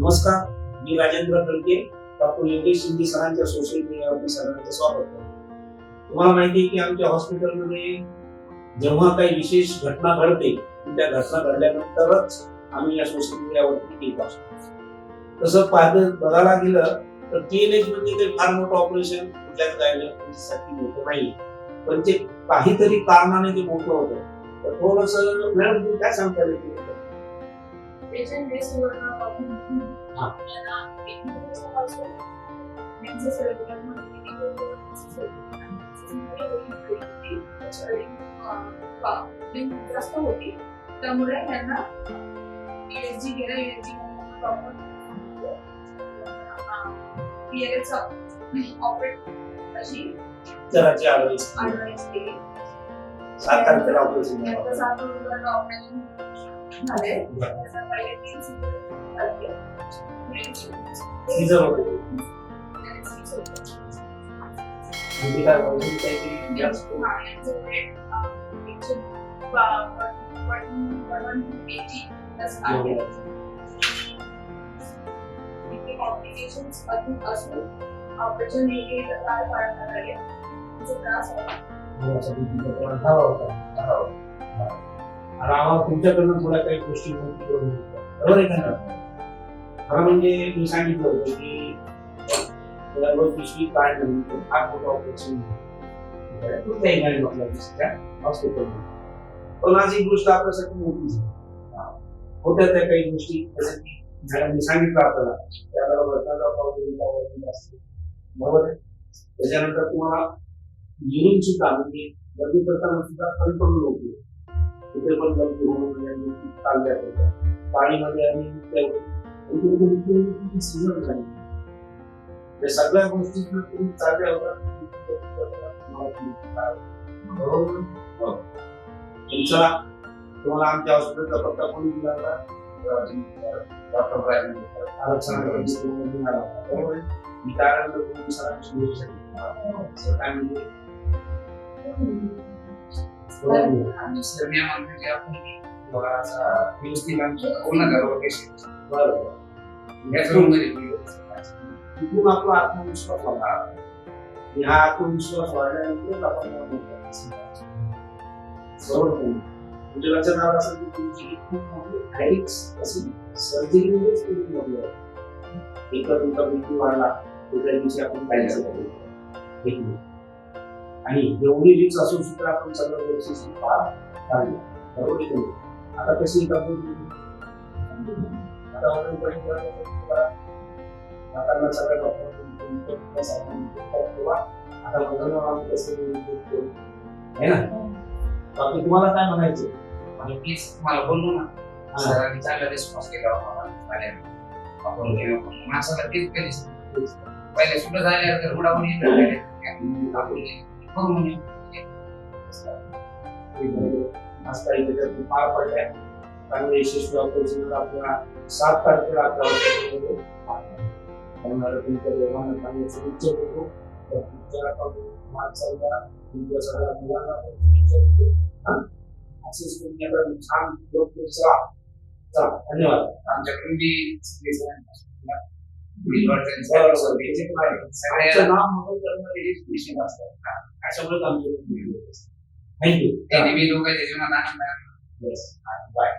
नमस्कार मी राजेंद्र खडके डॉक्टर योगेश शिंदे सरांच्या सोशल मीडियावरती सगळ्यांचं स्वागत करतो. तुम्हाला माहिती आहे की आमच्या हॉस्पिटलमध्ये जेव्हा काही विशेष घटना घडते त्या घटना घडल्यानंतरच आम्ही या सोशल मीडियावरती येत असतो. तसं पाहत बघायला गेलं तर टीएनएच म्हणजे काही फार मोठं ऑपरेशन कुठल्याच गायण्यासाठी मोठं नाही पण ते काहीतरी कारणाने ते मोठं होतं. तर थोडस मॅडम तुम्ही काय सांगता येईल पेशंट हे सुवर्णपासून हा. त्यांना एक दिवसापासून त्यांचं रेग्युलर जास्त होती. त्यामुळे त्यांना ईएसजी गेला ईएसजी पीएलएचा ऑपरेट अशी ऍडवाइस केली. सात तारखेला ऑपरेशन सात रुपयाला ऑपरेशन झाले पहिले तीन कॉम्प्लिकेशन्स अजून असून ऑपरेशन हे पार पाडण्यात आले त्रास होता. तुमच्याकडनं थोड्या काही गोष्टी बरोबर आहे का खरं म्हणजे मी सांगितलं होतं की पिशवी काय नाही तर मोठं ऑपरेशन कुठल्याही नाही म्हटलं हॉस्पिटलमध्ये पण आज ही गोष्ट आपल्यासाठी मोठी झाली. होत्या त्या काही गोष्टी जसं की मॅडमनी सांगितलं आपल्याला त्याला वर्षाचा प्रॉब्लेम असते बरोबर आहे? त्याच्यानंतर तुम्हाला युरिन सुद्धा म्हणजे गर्दी करताना सुद्धा कंट्रोल होते तिथे पण गर्दी होऊन आणि चालल्या सीझन झाली या सगळ्या गोष्टी तुमचा तुम्हाला आमच्या हॉस्पिटलचा पत्ता कोणी दिला होता डॉक्टर आरक्षणाकडे मिळाला होता बरोबर आहे? मी त्यानंतर तुम्ही सरांची भेट झाली. सर काय म्हणजे बरोबर आहे. सर मी म्हणतो की आपण थोडा असा व्यवस्थित आमच्या पूर्ण करावं पेशंट बरोबर त्याच रूममध्ये ठेवलं. तिथून आपला आत्मविश्वास वाढला आणि हा आत्मविश्वास वाढल्यानंतर आपण या मोठ्या संघात बरोबर की नाही? म्हणजे लक्षात आलं असेल की तुमची खूप मोठी हाईट्स अशी सर्जरीमध्येच खूप मोठी आहे एकदा तुमचा बीपी वाढला दुसऱ्या दिवशी आपण काहीच ठीक नाही आणि एवढी रिक्स असून सुद्धा आपण सगळं व्यवस्थित पार पाडलं बरोबर की? आता कशी तब्येत आता हातांना सगळ्या आता वजन कसं आहे ना? बाकी तुम्हाला काय म्हणायचं? आणि प्लीज तुम्हाला बोललो ना. सरांनी चांगला रिस्पॉन्स केला. आपण. माणसाला तेच कधी पहिले सुद्धा झाल्यावर तर कोणी आपण करू म्हणे आज काही त्याच्यात पार पडल्या चांगले यशस्वी ऑपरेशन आपल्याला सात तारखेला आपल्या हॉस्पिटलमध्ये होणार तुमच्या देवानं चांगले शुभेच्छा देतो तर तुमच्या माणसाला तुमच्या सगळ्या मुलांना पण शुभेच्छा देतो हा? असेच तुम्ही आता छान योग्य चला चला धन्यवाद आमच्याकडून बी सगळे जण बरोबर. सगळ्या आमचं नाव नोंद करणारे हेच पेशंट असतात अशामुळे आमचे थँक्यू लोक त्याच्या जीवनात आनंद आहे. Yes bye